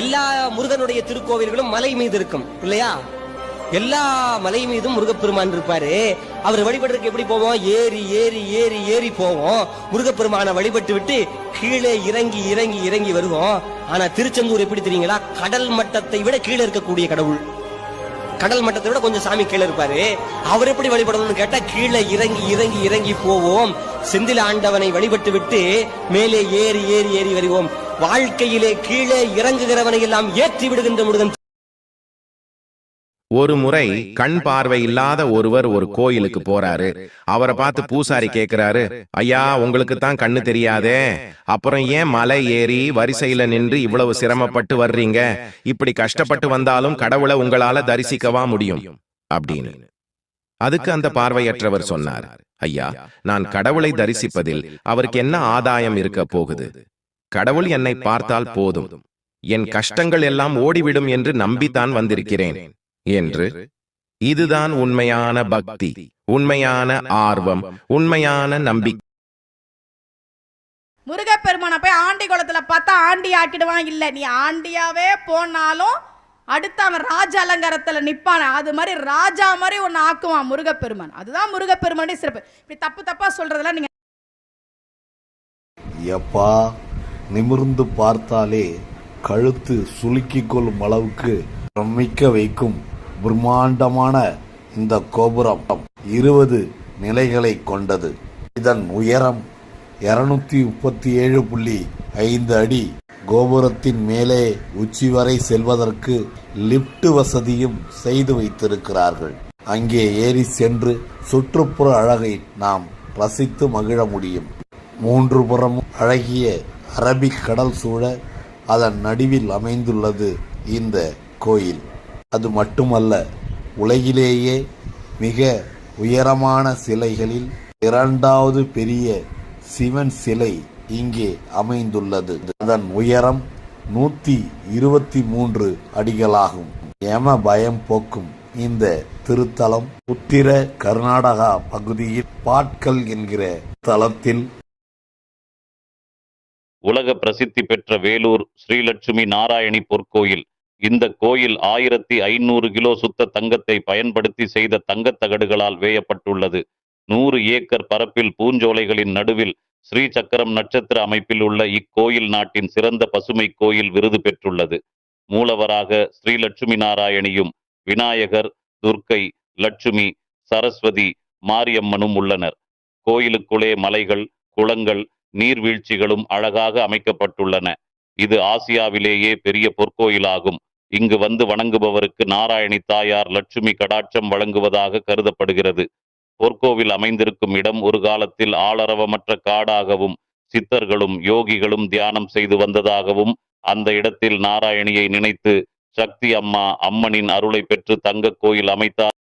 எல்லா முருகனுடைய திருக்கோவில்களும் மலை மீது இருக்கும் இல்லையா? எல்லா மலை மீதும் முருகப்பெருமான் இருப்பாரு. அவர் வழிபடுறதுக்கு எப்படி போவோம்? ஏறி ஏறி ஏறி ஏறி போவோம். முருகப்பெருமானை வழிபட்டு விட்டு கீழே இறங்கி இறங்கி இறங்கி வருவோம். ஆனா திருச்செந்தூர் எப்படி தெரியுங்களா? கடல் மட்டத்தை விட கீழே இருக்கக்கூடிய கடவுள். கடல் மட்டத்தை விட கொஞ்சம் சாமி கீழே இருப்பாரு. அவர் எப்படி வழிபடணும்னு கேட்டா கீழே இறங்கி இறங்கி இறங்கி போவோம். செந்தில ஆண்டவனை வழிபட்டு விட்டு மேலே ஏறி ஏறி ஏறி வருவோம். வாழ்க்கையிலே கீழே இறங்குகிறவனை எல்லாம் ஏற்றி விடுகின்ற முருகன். ஒரு முறை கண் பார்வை இல்லாத ஒருவர் ஒரு கோயிலுக்கு போறாரு. அவரை பார்த்து பூசாரி கேக்குறாரு ஐயா உங்களுக்கு தான் கண்ணு தெரியாதே. அப்புறம் ஏன் மலை ஏறி வரிசையில நின்று இவ்வளவு சிரமப்பட்டு வர்றீங்க? இப்படி கஷ்டப்பட்டு வந்தாலும் கடவுளை உங்களால தரிசிக்கவா முடியும்? அப்படின்னு. அதுக்கு அந்த பார்வையற்றவர் சொன்னார் ஐயா நான் கடவுளை தரிசிப்பதில் அவருக்கு என்ன ஆதாயம் இருக்க போகுது? கடவுள் என்னை பார்த்தால் போதும். என் கஷ்டங்கள் எல்லாம் ஓடிவிடும் என்று நம்பித்தான் வந்திருக்கிறேன். என்று இதுதான் உண்மையான பக்தி உண்மையான ஆர்வம் உண்மையான நம்பிக்கை. முருகப்பெருமானை போய் ஆண்டி குளத்துல பார்த்தா ஆண்டி ஆக்கிடுவான் இல்ல நீ ஆண்டியாவே போனாலும் அடுத்து அவன் ராஜ அலங்காரத்துல நிப்பான. அது மாதிரி ராஜா மாதிரி ஒன்னு ஆக்குவான் முருகப்பெருமான். அதுதான் முருகப்பெருமானுடைய சிறப்பு. இப்படி தப்பு தப்பா சொல்றதெல்லாம் நீங்க எப்பா நிமிர்ந்து பார்த்தாலே கழுத்து சுலுக்கிக் கொள்ளும் அளவுக்கு பிரமிக்க வைக்கும் பிரம்மாண்டமான இந்த கோபுரம் இருபது நிலைகளை கொண்டது. இதன் உயரம் இருநூத்தி முப்பத்தி ஏழு புள்ளி ஐந்து அடி. கோபுரத்தின் மேலே உச்சி வரை செல்வதற்கு லிப்ட் வசதியும் செய்து வைத்திருக்கிறார்கள். அங்கே ஏறி சென்று சுற்றுப்புற அழகை நாம் ரசித்து மகிழ முடியும். மூன்று புறமும் அழகிய அரபிக் கடல் சூழ அதன் நடுவில் அமைந்துள்ளது இந்த கோயில். அது மட்டுமல்ல உலகிலேயே மிக உயரமான சிலைகளில் இரண்டாவது பெரிய சிவன் சிலை இங்கே அமைந்துள்ளது. அதன் உயரம் நூத்தி இருபத்தி மூன்று அடிகளாகும். ஏம பயம் போக்கும் இந்த திருத்தலம் உத்திர கர்நாடகா பகுதியில் பாட்கல் என்கிற தலத்தில் உலக பிரசித்தி பெற்ற வேலூர் ஸ்ரீலட்சுமி நாராயணி பொற்கோயில். இந்த கோயில் ஆயிரத்தி ஐநூறு கிலோ சுத்த தங்கத்தை பயன்படுத்தி செய்த தங்கத் தகடுகளால் வேயப்பட்டுள்ளது. நூறு ஏக்கர் பரப்பில் பூஞ்சோலைகளின் நடுவில் ஸ்ரீ சக்கரம் நட்சத்திர அமைப்பில் உள்ள இக்கோயில் நாட்டின் சிறந்த பசுமை கோயில் விருது பெற்றுள்ளது. மூலவராக ஸ்ரீலட்சுமி நாராயணியும் விநாயகர் துர்க்கை லட்சுமி சரஸ்வதி மாரியம்மனும் உள்ளனர். கோயிலுக்குள்ளே மலைகள் குளங்கள் நீர்வீழ்ச்சிகளும் அழகாக அமைக்கப்பட்டுள்ளன. இது ஆசியாவிலேயே பெரிய பொற்கோயிலாகும். இங்கு வந்து வணங்குபவருக்கு நாராயணி தாயார் லட்சுமி கடாட்சம் வழங்குவதாக கருதப்படுகிறது. பொற்கோவில் அமைந்திருக்கும் இடம் ஒரு காலத்தில் ஆளரவமற்ற காடாகவும் சித்தர்களும் யோகிகளும் தியானம் செய்து வந்ததாகவும் அந்த இடத்தில் நாராயணியை நினைத்து சக்தி அம்மா அம்மனின் அருளை பெற்று தங்கக் கோயில் அமைத்தார்.